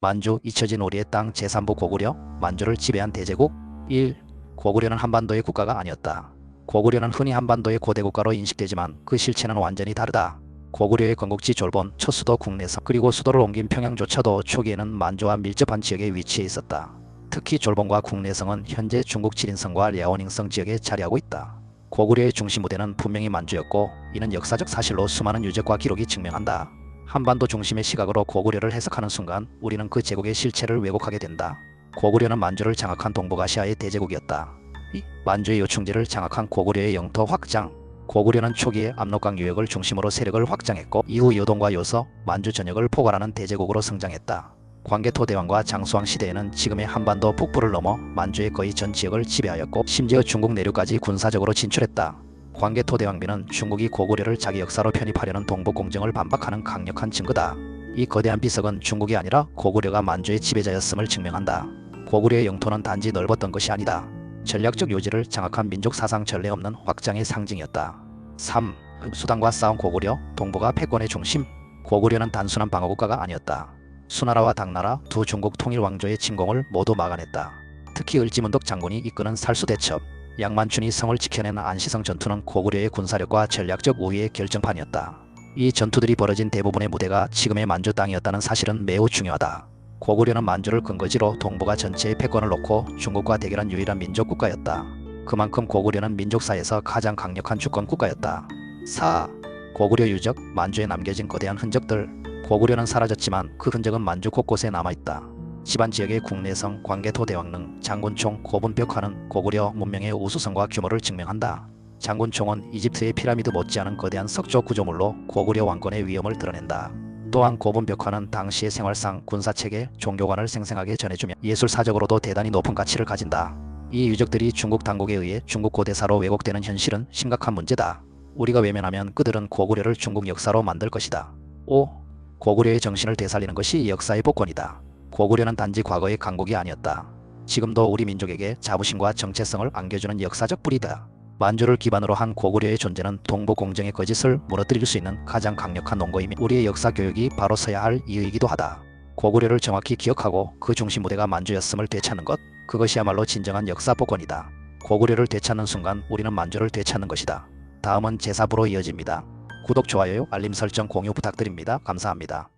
만주 잊혀진 우리의 땅 제3부 고구려 만주를 지배한 대제국 1. 고구려는 한반도의 국가가 아니었다. 고구려는 흔히 한반도의 고대 국가로 인식되지만 그 실체는 완전히 다르다. 고구려의 건국지 졸본 첫 수도 국내성 그리고 수도를 옮긴 평양조차도 초기에는 만주와 밀접한 지역에 위치해 있었다. 특히 졸본과 국내성은 현재 중국 지린성과 랴오닝성 지역에 자리하고 있다. 고구려의 중심 무대는 분명히 만주였고 이는 역사적 사실로 수많은 유적과 기록이 증명한다. 한반도 중심의 시각으로 고구려를 해석하는 순간 우리는 그 제국의 실체를 왜곡하게 된다. 고구려는 만주를 장악한 동북아시아의 대제국이었다. 이 만주의 요충지를 장악한 고구려의 영토 확장. 고구려는 초기에 압록강 유역을 중심으로 세력을 확장했고 이후 요동과 요서, 만주 전역을 포괄하는 대제국으로 성장했다. 광개토 대왕과 장수왕 시대에는 지금의 한반도 북부를 넘어 만주의 거의 전 지역을 지배하였고 심지어 중국 내륙까지 군사적으로 진출했다. 광개토 대왕비는 중국이 고구려를 자기 역사로 편입하려는 동북 공정을 반박하는 강력한 증거다. 이 거대한 비석은 중국이 아니라 고구려가 만주의 지배자였음을 증명한다. 고구려의 영토는 단지 넓었던 것이 아니다. 전략적 요지를 장악한 민족 사상 전례 없는 확장의 상징이었다. 3. 수단과 싸운 고구려, 동북아 패권의 중심. 고구려는 단순한 방어국가가 아니었다. 수나라와 당나라 두 중국 통일 왕조의 침공을 모두 막아냈다. 특히 을지문덕 장군이 이끄는 살수대첩, 양만춘이 성을 지켜낸 안시성 전투는 고구려의 군사력과 전략적 우위의 결정판이었다. 이 전투들이 벌어진 대부분의 무대가 지금의 만주 땅이었다는 사실은 매우 중요하다. 고구려는 만주를 근거지로 동북아 전체의 패권을 놓고 중국과 대결한 유일한 민족 국가였다. 그만큼 고구려는 민족사에서 가장 강력한 주권 국가였다. 4. 고구려 유적, 만주에 남겨진 거대한 흔적들. 고구려는 사라졌지만 그 흔적은 만주 곳곳에 남아있다. 집안 지역의 국내성, 광개토 대왕릉, 장군총, 고분벽화는 고구려 문명의 우수성과 규모를 증명한다. 장군총은 이집트의 피라미드 못지않은 거대한 석조 구조물로 고구려 왕권의 위엄을 드러낸다. 또한 고분벽화는 당시의 생활상, 군사체계, 종교관을 생생하게 전해주며 예술사적으로도 대단히 높은 가치를 가진다. 이 유적들이 중국 당국에 의해 중국 고대사로 왜곡되는 현실은 심각한 문제다. 우리가 외면하면 그들은 고구려를 중국 역사로 만들 것이다. 5. 고구려의 정신을 되살리는 것이 역사의 복권이다. 고구려는 단지 과거의 강국이 아니었다. 지금도 우리 민족에게 자부심과 정체성을 안겨주는 역사적 뿌리다. 만주를 기반으로 한 고구려의 존재는 동북 공정의 거짓을 무너뜨릴 수 있는 가장 강력한 원고이며 우리의 역사 교육이 바로 서야 할 이유이기도 하다. 고구려를 정확히 기억하고 그 중심 무대가 만주였음을 되찾는 것, 그것이야말로 진정한 역사 복권이다. 고구려를 되찾는 순간 우리는 만주를 되찾는 것이다. 다음은 제사부로 이어집니다. 구독, 좋아요, 알림 설정, 공유 부탁드립니다. 감사합니다.